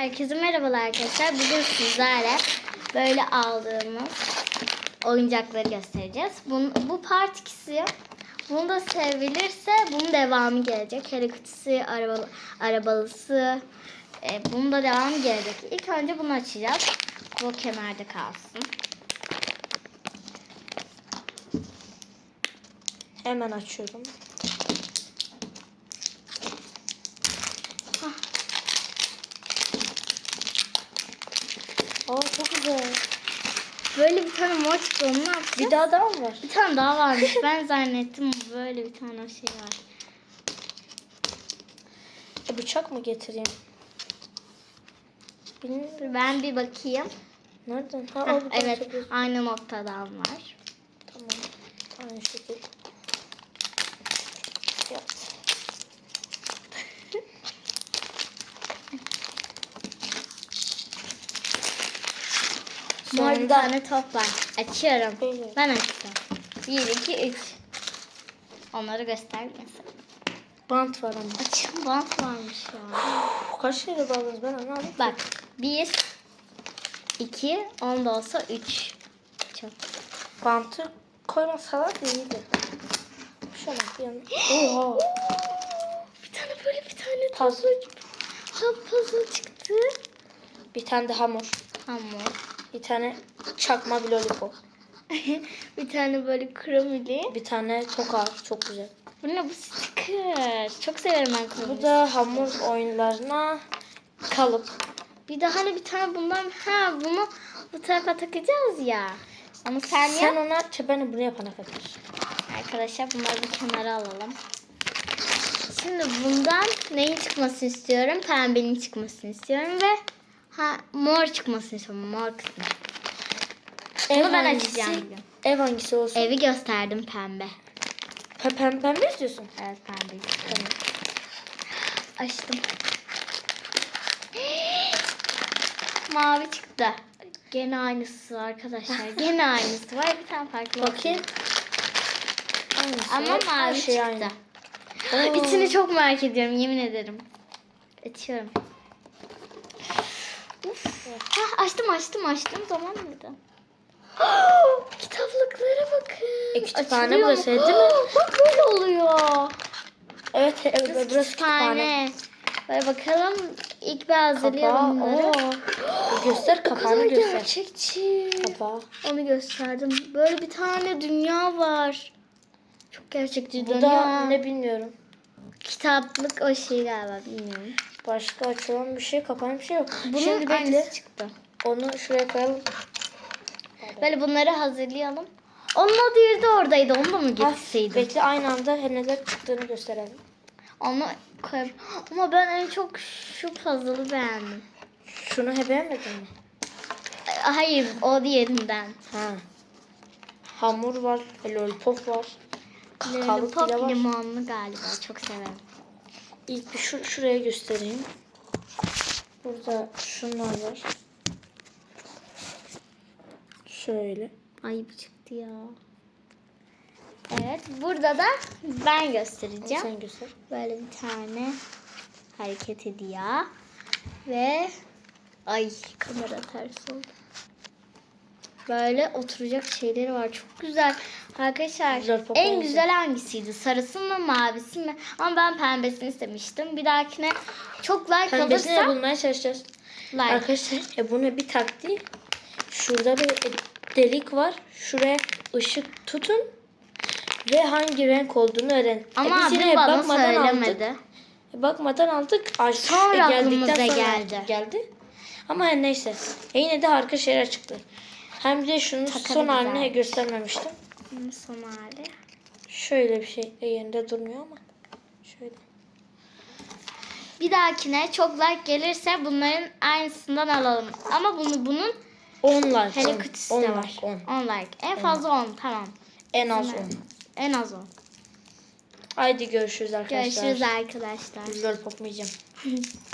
Herkese merhabalar arkadaşlar. Bugün sizlerle böyle aldığımız oyuncakları göstereceğiz. Bunun, bu part ikisi. Bunu da sevilirse bunun devamı gelecek. Hello Kitty'si, arabalı, arabalısı. E, bunun da devamı gelecek. İlk önce bunu açacağız. Bu kenarda kalsın. Hemen açıyorum. Aa çok güzel. Böyle bir tane mor çıktı. Onu ne yapacağız? Bir daha daha mı var? Bir tane daha varmış. Ben zannettim böyle bir tane şey var. E, bıçak mı getireyim? Bilmiyorum. Ben bir bakayım. Nereden? Ha, Heh, evet aynı noktadan var. Tamam. Aynı şekil. Mor bir tane top var. Açıyorum. Evet. Ben açtım. 1, 2, 3. Onları göstermesin. Bant var ama. Açım bant varmış ya. Kaç kere bağladınız ben anlamadım. Bak 1, 2, 10 da olsa 3. Çok. Bantı koymasalar iyiydi. Şöyle bir yana. Oha. Bir tane böyle bir tane Puzzle. Ha puzzle çıktı. Bir tane de hamur. Hamur. Bir tane çakma bir lollipop. bir tane böyle kromili. Bir tane toka. Çok güzel. Bu ne bu sticker. Çok severim ben kromili. Bu da hamur oyunlarına kalıp. Bir de hani bir tane bundan ha bunu bu tarafa takacağız ya. Onu sen, Sen aç ben de bunu yapana kadar. Arkadaşlar bunları bir kenara alalım. Şimdi bundan neyin çıkmasını istiyorum? Pembenin çıkmasını istiyorum ve ha mor çıkmasını istiyorum. Mor kısmı. Bunu ben hangisi- açacağım bugün. Ev hangisi olsun? Evi gösterdim pembe. Pe pembe pembe istiyorsun. Evet pembe. Tamam. Açtım. Mavi çıktı. Gene aynısı arkadaşlar. Gene aynısı. Var bir tane farklı. Bakayım. Aynısı. Ama her mavi şey çıktı. aynı. Oo. İçini çok merak ediyorum yemin ederim. Açıyorum. Hah, açtım açtım açtım tamam mıydı? Kitaplıklara bakın. E, kütüphane Açılıyor burası, değil mi? Bak böyle oluyor. Evet, evet burası, burası kütüphane. Böyle bakalım. İlk bir hazırlayalım Kapağı. bunları. Oo. Göster O kadar kapağını göster. gerçekçi. Kapağı. Onu gösterdim. Böyle bir tane dünya var. Çok gerçekçi Bu dünya. da ne bilmiyorum. Kitaplık o şey galiba bilmiyorum. Başka açılan bir şey, kapanan bir şey yok. Bunun Şimdi bekle. aynısı çıktı. Onu şuraya koyalım. Böyle bunları hazırlayalım. Onun adı yeri de oradaydı. Onu da mı Ha, getirseydim? bekle aynı anda neler çıktığını gösterelim. Onu koyup... Ama ben en çok şu puzzle'ı beğendim. Şunu he beğenmedin mi? Hayır o diğerinden. Ha. Hamur var, lollipop var. Kalıp bile var. limonlu galiba. Çok severim. İlk bir şu, şuraya göstereyim. Burada şunlar var. Şöyle. Ay bu çıktı ya. Evet burada da ben göstereceğim. Sen göster. Böyle bir tane hareket ediyor. Ve ay kamera ters oldu. Böyle oturacak şeyleri var. Çok güzel. Arkadaşlar Güzel, en benziyor. güzel hangisiydi? Sarısı mı mavisi mi? Ama ben pembesini istemiştim. Bir dahakine çok like Pembesini de alırsa bulmaya çalışacağız. like. Arkadaşlar e, bunu bir taktiği. Şurada bir delik var. Şuraya ışık tutun. Ve hangi renk olduğunu öğrenin. Ama e, biz abim yine bana bakmadan söylemedi. Aldık. E, bakmadan aldık. Ay, Sonra e, aklımıza geldi. geldi. Ama neyse. E, yine de harika şeyler çıktı. Hem de şunun son Takarız halini abi. göstermemiştim. Bunun son hali. Şöyle bir şey. E, yerinde durmuyor ama. Şöyle. Bir dahakine çok like gelirse bunların aynısından alalım. Ama bunu bunun 10 like. Hello 10. Kitty'si 10 de like, var. 10. 10 like. En fazla 10 tamam. En az 10. En az 10. Haydi görüşürüz arkadaşlar. Görüşürüz arkadaşlar. Mu yiyeceğim?